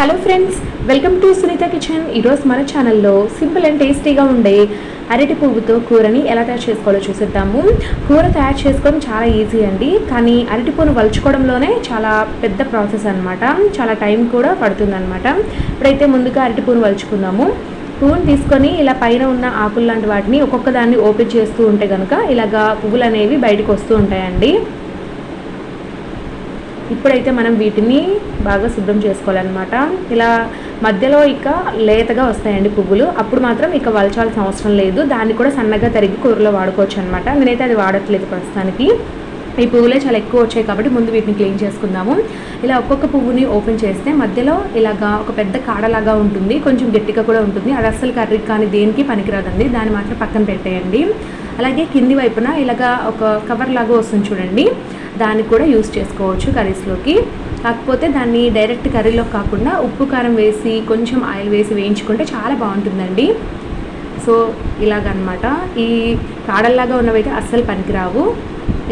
Hello friends welcome to Sunita kitchen ఈరోజు మన ఛానల్లో సింపుల్ అండ్ టేస్టీగా ఉండే అరటి పువ్వుతో కూరని ఎలా తయారు చేసుకోవాలో చూసేద్దాము. కూర తయారు చేసుకోవడం చాలా ఈజీ అండి. కానీ అరటి పువ్వును వలుచుకోవడంలోనే చాలా పెద్ద ప్రాసెస్ అనమాట చాలా టైం కూడా పడుతుందన్నమాట. ఇప్పుడైతే ముందుగా అరటి పువ్వును వలుచుకుందాము. పువ్వును తీసుకొని ఇలా పైన ఉన్న ఆకులు లాంటి వాటిని ఒక్కొక్క దాన్ని ఓపెన్ చేస్తూ ఉంటే కనుక ఇలాగా పువ్వులు అనేవి బయటకు వస్తూ ఉంటాయండి. ఇప్పుడైతే మనం వీటిని బాగా శుభ్రం చేసుకోవాలన్నమాట. ఇలా మధ్యలో ఇక లేతగా వస్తాయండి పువ్వులు. అప్పుడు మాత్రం ఇక వలచాల్సిన అవసరం లేదు. దాన్ని కూడా సన్నగా తరిగి కూరలో వాడుకోవచ్చు అనమాట నేనైతే అది వాడట్లేదు ప్రస్తుతానికి. ఈ పువ్వులే చాలా ఎక్కువ వచ్చాయి కాబట్టి ముందు వీటిని క్లీన్ చేసుకుందాము. ఇలా ఒక్కొక్క పువ్వుని ఓపెన్ చేస్తే మధ్యలో ఇలాగా ఒక పెద్ద కాడలాగా ఉంటుంది. కొంచెం గట్టిగా కూడా ఉంటుంది. అది అస్సలు కర్రీ కానీ దేనికి పనికిరాదండి. దాన్ని మాత్రం పక్కన పెట్టేయండి. అలాగే కింది వైపున ఇలాగా ఒక కవర్ లాగా వస్తుంది చూడండి. దాన్ని కూడా యూస్ చేసుకోవచ్చు కర్రీస్లోకి. కాకపోతే దాన్ని డైరెక్ట్ కర్రీలో కాకుండా ఉప్పు కారం వేసి కొంచెం ఆయిల్ వేసి వేయించుకుంటే చాలా బాగుంటుందండి. సో ఇలాగనమాట. ఈ కాడల్లాగా ఉన్నవైతే అస్సలు పనికిరావు.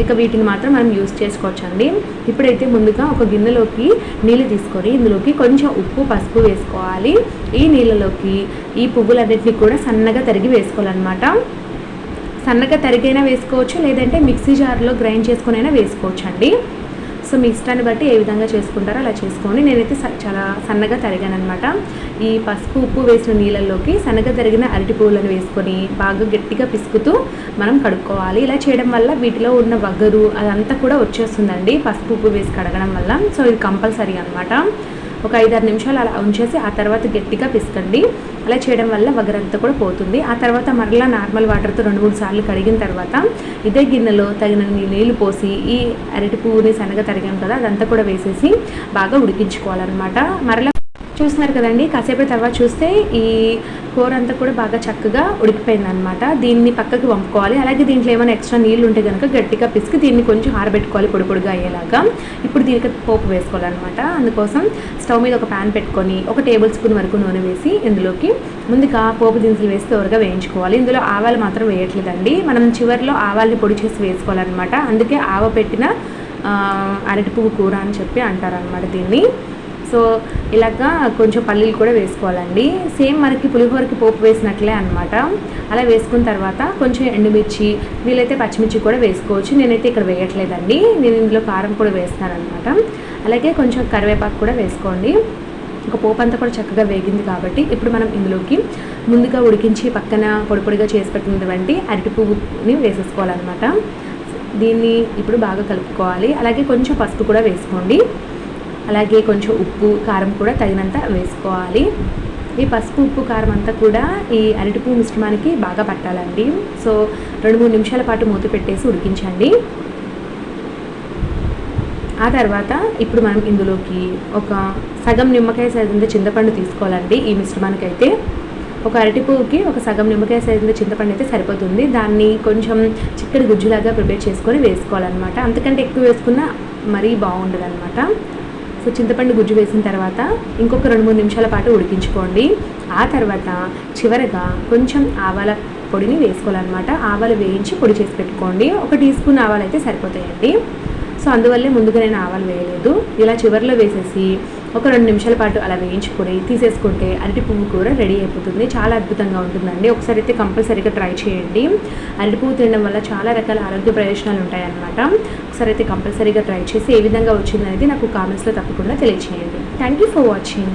ఇక వీటిని మాత్రం మనం యూస్ చేసుకోవచ్చు అండి ఇప్పుడైతే ముందుగా ఒక గిన్నెలోకి నీళ్ళు తీసుకొని ఇందులోకి కొంచెం ఉప్పు పసుపు వేసుకోవాలి. ఈ నీళ్ళలోకి ఈ పువ్వులన్నింటినీ కూడా సన్నగా తరిగి వేసుకోవాలన్నమాట. సన్నగా తరిగైనా వేసుకోవచ్చు లేదంటే మిక్సీ జార్లో గ్రైండ్ చేసుకునైనా వేసుకోవచ్చు అండి సో మీ ఇష్టాన్ని బట్టి ఏ విధంగా చేసుకుంటారో అలా చేసుకోండి. నేనైతే చాలా సన్నగా తరిగాను అనమాట ఈ పసుపు ఉప్పు వేసిన నీళ్ళల్లోకి సన్నగా తరిగిన అరటి పువ్వులను వేసుకొని బాగా గట్టిగా పిసుకుతూ మనం కడుక్కోవాలి. ఇలా చేయడం వల్ల వీటిలో ఉన్న వగరు అదంతా కూడా వచ్చేస్తుందండి. పసుపు ఉప్పు వేసి కడగడం వల్ల. సో ఇది కంపల్సరీ అనమాట ఒక ఐదారు నిమిషాలు అలా ఉంచేసి ఆ తర్వాత గట్టిగా పిసకండి. అలా చేయడం వల్ల వగరంతా కూడా పోతుంది. ఆ తర్వాత మరలా నార్మల్ వాటర్తో రెండు మూడు సార్లు కడిగిన తర్వాత ఇదే గిన్నెలో తగినన్ని నీళ్ళు పోసి ఈ అరటి పువ్వుని సన్నగా తరిగాం కదా అదంతా కూడా వేసేసి బాగా ఉడికించుకోవాలన్నమాట. మరలా చూస్తున్నారు కదండి కాసేపు తర్వాత చూస్తే ఈ కూర అంతా కూడా బాగా చక్కగా ఉడికిపోయిందనమాట దీన్ని పక్కకి వంపుకోవాలి. అలాగే దీంట్లో ఏమైనా ఎక్స్ట్రా నీళ్ళు ఉంటే కనుక గట్టిగా పిసికి దీన్ని కొంచెం ఆరబెట్టుకోవాలి పొడి పొడిగా అయ్యేలాగా. ఇప్పుడు దీనికి పోపు వేసుకోవాలన్నమాట. అందుకోసం స్టవ్ మీద ఒక ప్యాన్ పెట్టుకొని ఒక టేబుల్ స్పూన్ వరకు నూనె వేసి ఇందులోకి ముందుగా పోపు దినుసులు వేసి త్వరగా వేయించుకోవాలి. ఇందులో ఆవాలు మాత్రం వేయట్లేదండి. మనం చివరిలో ఆవాల్ని పొడి చేసి వేసుకోవాలన్నమాట. అందుకే ఆవ పెట్టిన అరటి పువ్వు కూర అని చెప్పి అంటారనమాట దీన్ని. సో ఇలాగా కొంచెం పల్లీలు కూడా వేసుకోవాలండి. సేమ్ మనకి పులిహోరకి పోపు వేసినట్లే అనమాట అలా వేసుకున్న తర్వాత కొంచెం ఎండుమిర్చి వీలైతే పచ్చిమిర్చి కూడా వేసుకోవచ్చు. నేనైతే ఇక్కడ వేయట్లేదండి. నేను ఇందులో కారం కూడా వేస్తున్నాను అనమాట అలాగే కొంచెం కరివేపాకు కూడా వేసుకోండి. ఒక పోపు అంతా కూడా చక్కగా వేగింది కాబట్టి ఇప్పుడు మనం ఇందులోకి ముందుగా ఉడికించి పక్కన పొడి పొడిగా చేసి పెట్టినటువంటి అరటి పువ్వుని వేసేసుకోవాలన్నమాట. దీన్ని ఇప్పుడు బాగా కలుపుకోవాలి. అలాగే కొంచెం పసుపు కూడా వేసుకోండి. అలాగే కొంచెం ఉప్పు కారం కూడా తగినంత వేసుకోవాలి. ఈ పసుపు ఉప్పు కారం అంతా కూడా ఈ అరటిపూ మిశ్రమానికి బాగా పట్టాలండి. సో రెండు మూడు నిమిషాల పాటు మూత పెట్టేసి ఉడికించండి. ఆ తర్వాత ఇప్పుడు మనం ఇందులోకి ఒక సగం నిమ్మకాయ సైజు చింతపండు తీసుకోవాలండి ఈ మిశ్రమానికి అయితే ఒక అరటి ఒక సగం నిమ్మకాయ సైజు చింతపండు అయితే సరిపోతుంది. దాన్ని కొంచెం చిక్కడి గుజ్జులాగా ప్రిపేర్ చేసుకొని వేసుకోవాలన్నమాట. అంతకంటే ఎక్కువ వేసుకున్నా మరీ బాగుండదు అనమాట సో చింతపండు గుజ్జు వేసిన తర్వాత ఇంకొక రెండు మూడు నిమిషాల పాటు ఉడికించుకోండి. ఆ తర్వాత చివరగా కొంచెం ఆవాల పొడిని వేసుకోవాలన్నమాట. ఆవాలు వేయించి పొడి చేసి పెట్టుకోండి. ఒక టీ స్పూన్ ఆవాలు అయితే సరిపోతాయండి. సో అందువల్లే ముందుగా నేను ఆవాలు వేయలేదు. ఇలా చివరిలో వేసేసి ఒక రెండు నిమిషాల పాటు అలా వేయించుకొని తీసేసుకుంటే అరటి పువ్వు కూర రెడీ అయిపోతుంది. చాలా అద్భుతంగా ఉంటుందండి. ఒకసారి అయితే కంపల్సరీగా ట్రై చేయండి. అరటి పువ్వు తినడం వల్ల చాలా రకాల ఆరోగ్య ప్రయోజనాలు ఉంటాయన్నమాట. ఒకసారి అయితే కంపల్సరీగా ట్రై చేసి ఏ విధంగా వచ్చిందనేది నాకు కామెంట్స్లో తప్పకుండా తెలియచేయండి. Thank you for watching